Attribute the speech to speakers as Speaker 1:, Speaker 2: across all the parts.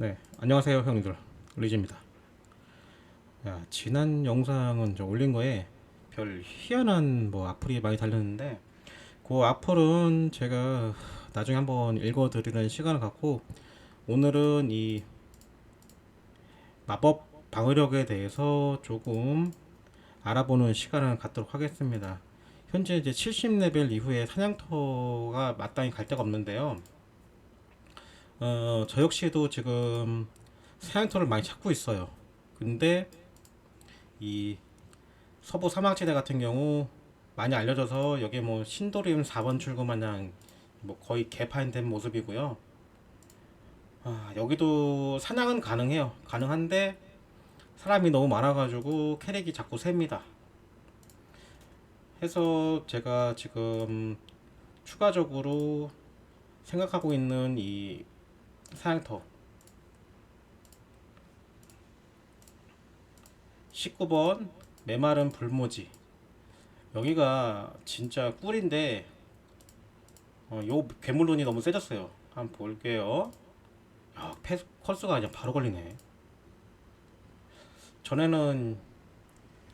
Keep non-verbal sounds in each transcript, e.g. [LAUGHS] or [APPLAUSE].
Speaker 1: 네, 안녕하세요 형님들 리즈입니다. 야, 지난 영상은 저 올린 거에 별 희한한 뭐 악플이 많이 달렸는데 그 악플은 제가 나중에 한번 읽어드리는 시간을 갖고 오늘은 이 마법 방어력에 대해서 조금 알아보는 시간을 갖도록 하겠습니다. 현재 이제 70레벨 이후에 사냥터가 마땅히 갈 데가 없는데요. 어, 저 역시도 지금 사양터를 많이 찾고 있어요. 근데 이 서부 사막지대 같은 경우 많이 알려져서 여기 뭐 신도림 4번 출구 마냥 뭐 거의 개판된 모습이고요. 아, 여기도 사냥은 가능해요. 가능한데 사람이 너무 많아가지고 캐릭이 자꾸 셉니다. 해서 제가 지금 추가적으로 생각하고 있는 이 사양터 19번 메마른 불모지 여기가 진짜 꿀인데 어, 요 괴물론이 너무 세졌어요 한번 볼게요 야 패스 컬스가 그냥 바로 걸리네 전에는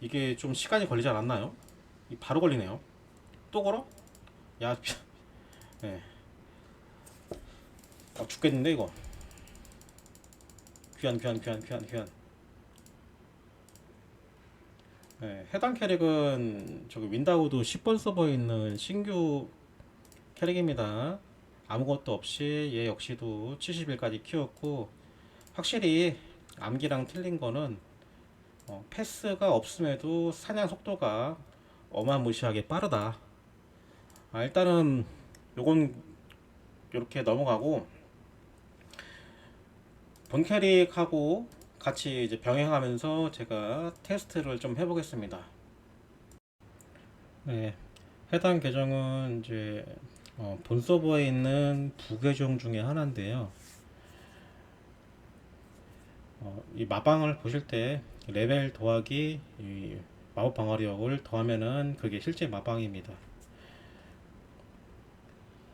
Speaker 1: 이게 좀 시간이 걸리지 않았나요? 이 바로 걸리네요 또 걸어? 야 네. [LAUGHS] 아 죽겠는데 이거? 귀한 귀한 귀한 귀한 귀한. 네, 해당 캐릭은 저기 윈다우드 10번 서버에 있는 신규 캐릭입니다. 아무것도 없이 얘 역시도 70일까지 키웠고 확실히 암기랑 틀린 거는 어, 패스가 없음에도 사냥 속도가 어마무시하게 빠르다. 아, 일단은 요건 이렇게 넘어가고 본 캐릭하고 같이 이제 병행하면서 제가 테스트를 좀 해보겠습니다. 네, 해당 계정은 이제 어, 본 서버에 있는 부계정 중에 하나인데요. 어, 이 마방을 보실 때 레벨 더하기 이 마법 방어력을 더하면은 그게 실제 마방입니다.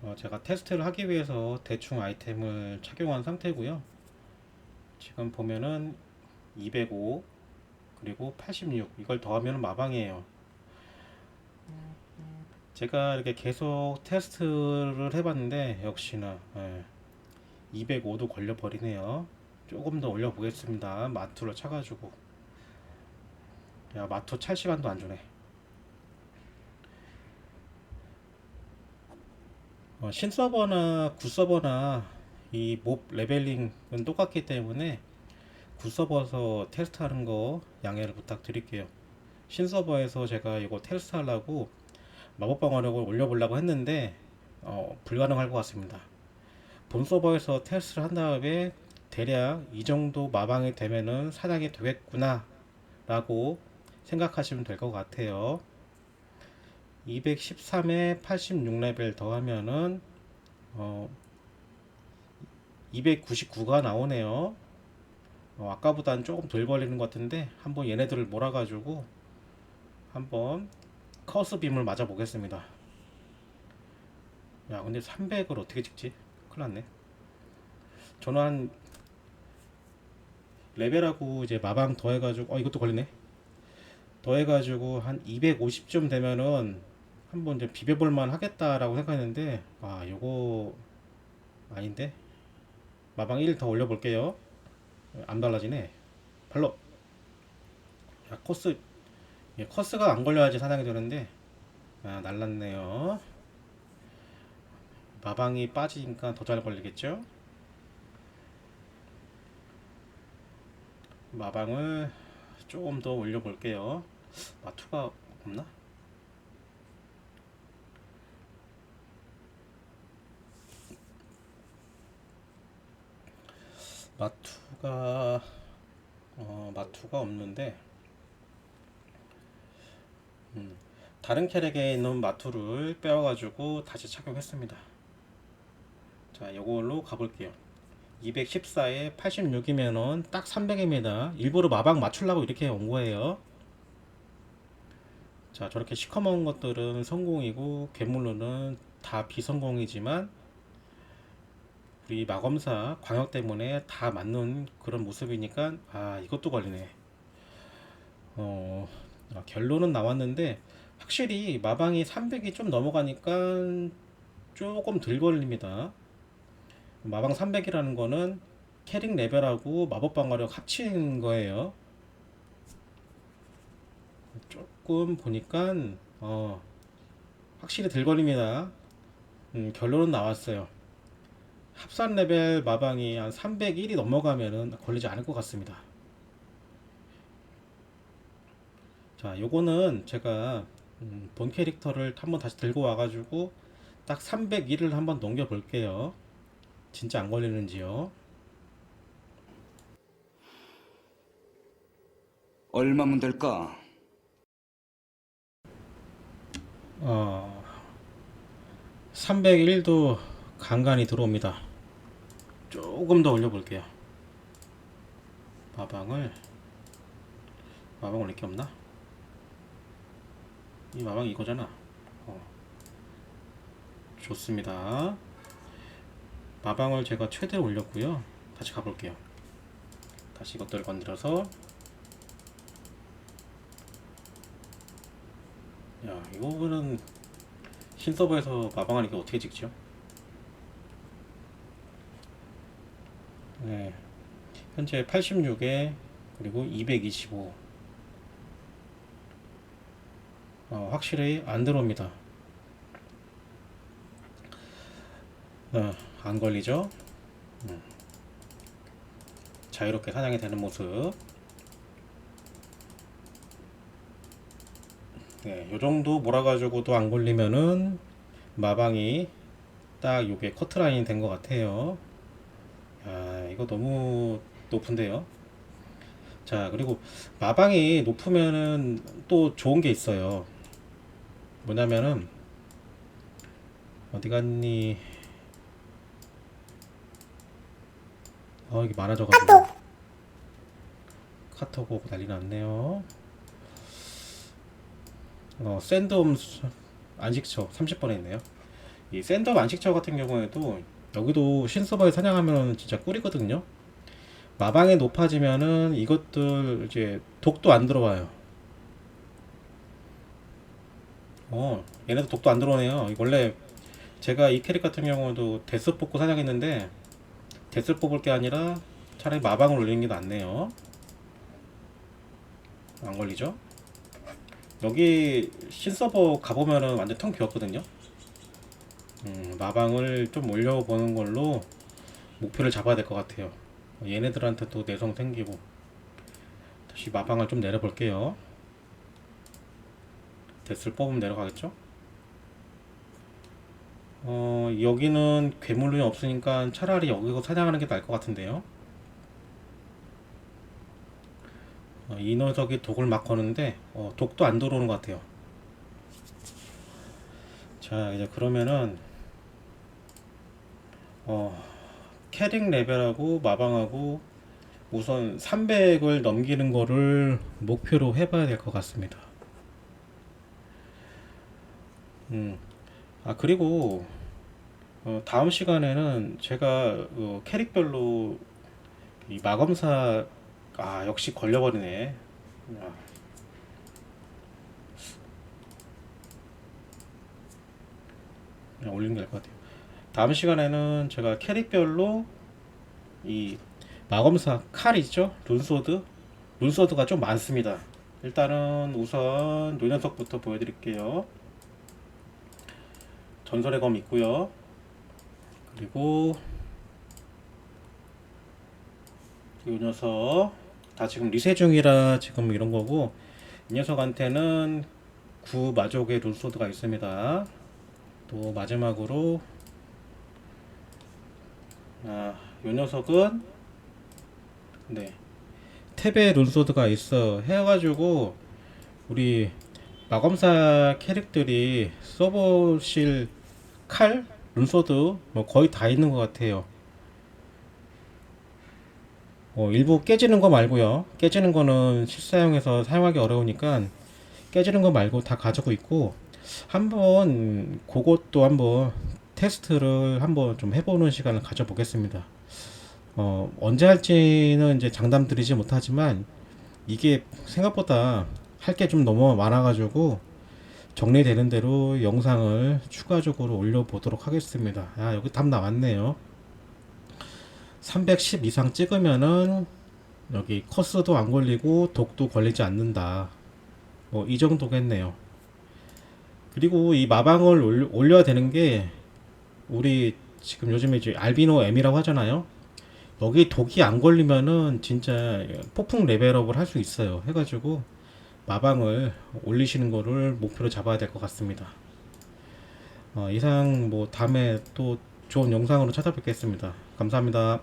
Speaker 1: 어, 제가 테스트를 하기 위해서 대충 아이템을 착용한 상태고요. 지금 보면은 205 그리고 86 이걸 더하면 마방이에요. 제가 이렇게 계속 테스트를 해봤는데 역시나 예, 205도 걸려 버리네요. 조금 더 올려 보겠습니다. 마투를 차가지고 야 마투 찰 시간도 안 주네. 어, 신서버나 굿서버나 이 몹 레벨링은 똑같기 때문에 굿서버에서 테스트하는 거 양해를 부탁드릴게요. 신서버에서 제가 이거 테스트하려고 마법 방어력을 올려보려고 했는데 어, 불가능할 것 같습니다. 본 서버에서 테스트를 한 다음에 대략 이 정도 마방이 되면은 사냥이 되겠구나 라고 생각하시면 될 것 같아요. 213에 86레벨 더하면은 어 299가 나오네요. 어, 아까보다는 조금 덜 걸리는 것 같은데 한번 얘네들을 몰아가지고 한번 커스 빔을 맞아 보겠습니다. 야 근데 300을 어떻게 찍지? 큰일 났네. 저는 한 레벨하고 이제 마방 더해가지고 어 이것도 걸리네. 더해가지고 한 250점 되면은 한번 이제 비벼볼만 하겠다라고 생각했는데 아 요거 아닌데 마방 1 더 올려볼게요. 안 달라지네. 발로. 야 코스. 예, 커스가 안 걸려야지 사냥이 되는데. 아 날랐네요. 마방이 빠지니까 더 잘 걸리겠죠? 마방을 조금 더 올려볼게요. 마투가 없나? 마투가 어, 마투가 없는데 음, 다른 캐릭에 있는 마투를 빼와가지고 다시 착용했습니다. 자, 이걸로 가볼게요. 214에 86이면은 딱 300입니다. 일부러 마방 맞추려고 이렇게 온 거예요. 자, 저렇게 시커먼 것들은 성공이고 괴물로는 다 비성공이지만 우리 마검사 광역 때문에 다 맞는 그런 모습이니까 아 이것도 걸리네. 어 아, 결론은 나왔는데 확실히 마방이 300이 좀 넘어가니까 조금 덜 걸립니다. 마방 300이라는 거는 캐릭 레벨하고 마법 방어력 합친 거예요. 조금 보니까 어 확실히 덜 걸립니다. 음, 결론은 나왔어요. 합산 레벨 마방이 한 301이 넘어가면은 걸리지 않을 것 같습니다. 자, 요거는 제가 음, 본 캐릭터를 한번 다시 들고 와가지고 딱 301을 한번 넘겨 볼게요. 진짜 안 걸리는지요.
Speaker 2: 얼마면 될까?
Speaker 1: 어, 301도 간간히 들어옵니다. 조금 더 올려볼게요. 마방을 마방 올릴 게 없나? 이 마방이 이거잖아. 어. 좋습니다. 마방을 제가 최대 올렸고요. 다시 가볼게요. 다시 이것들을 건드려서 야 이거는 신서버에서 마방하니까 어떻게 찍죠? 네 현재 86에 그리고 225 어, 확실히 안 들어옵니다 어, 안 걸리죠? 음. 자유롭게 사냥이 되는 모습 네, 요 정도 몰아가지고도 안 걸리면은 마방이 딱 요게 커트라인이 된 것 같아요. 야, 이거 너무 높은데요. 자, 그리고 마방이 높으면은 또 좋은 게 있어요. 뭐냐면은 어디 갔니? 어, 이게 많아져가지고 카톡 오고 난리 났네요. 어, 샌드홈 수- 안식처 30번에 있네요. 이 샌드홈 안식처 같은 경우에도 여기도 신서버에 사냥하면 진짜 꿀이거든요. 마방이 높아지면은 이것들 이제 독도 안 들어와요. 어, 얘네도 독도 안 들어오네요. 이 원래 제가 이 캐릭 같은 경우도 데스 뽑고 사냥했는데 데스 뽑을 게 아니라 차라리 마방을 올리는 게 낫네요. 안 걸리죠? 여기 신서버 가보면은 완전 텅 비었거든요. 음, 마방을 좀 올려보는 걸로 목표를 잡아야 될 것 같아요. 얘네들한테 또 내성 생기고 다시 마방을 좀 내려볼게요. 데스를 뽑으면 내려가겠죠? 어, 여기는 괴물이 없으니까 차라리 여기서 사냥하는 게 나을 것 같은데요. 어, 이 녀석이 독을 막 거는데 어, 독도 안 들어오는 것 같아요. 자 이제 그러면은 어, 캐릭 레벨하고 마방하고 우선 300을 넘기는 거를 목표로 해봐야 될 것 같습니다. 음, 아 그리고 어, 다음 시간에는 제가 어, 캐릭별로 이 마검사 아 역시 걸려버리네. 아. 그냥 게 나을 것 같아요. 다음 시간에는 제가 캐릭별로 이 마검사 칼 있죠? 룬소드? 룬소드가 좀 많습니다. 일단은 우선 요 녀석부터 보여드릴게요. 전설의 검 있고요. 그리고 이 녀석 다 지금 리세 중이라 지금 이런 거고 이 녀석한테는 구 마족의 룰소드가 있습니다. 또 마지막으로 아, 이 녀석은 네 탭에 룰소드가 있어 해가지고 우리 마검사 캐릭들이 써보실 칼, 룬소드 뭐 거의 다 있는 것 같아요. 어, 일부 깨지는 거 말고요. 깨지는 거는 실사용해서 사용하기 어려우니까 깨지는 거 말고 다 가지고 있고 한번 그것도 한번 테스트를 한번 좀 해보는 시간을 가져보겠습니다. 어, 언제 할지는 이제 장담 드리지 못하지만 이게 생각보다 할 게 좀 너무 많아가지고 정리되는 대로 영상을 추가적으로 올려보도록 하겠습니다. 아, 여기 답 나왔네요. 310 이상 찍으면은 여기 커스도 안 걸리고 독도 걸리지 않는다. 뭐 이 정도겠네요. 그리고 이 마방을 올- 올려야 되는 게 우리 지금 요즘에 이제 알비노 M이라고 하잖아요. 여기 독이 안 걸리면은 진짜 폭풍 레벨업을 할 수 있어요. 해가지고 마방을 올리시는 거를 목표로 잡아야 될 것 같습니다. 어, 이상 뭐 다음에 또 좋은 영상으로 찾아뵙겠습니다. 감사합니다.